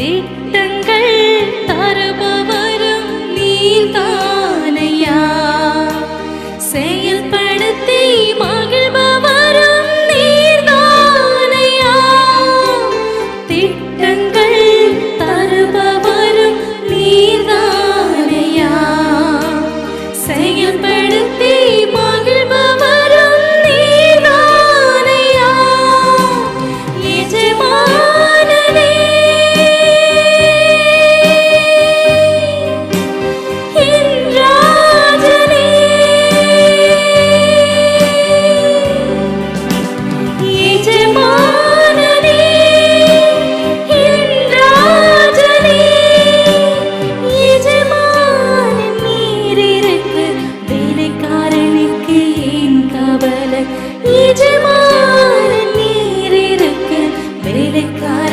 திட்டங்கள் தருபவரும் நீதானையா? செயல்படுத்தி மகிழ்பவரும் நீர்தானையா திட்டங்கள் 一枝茉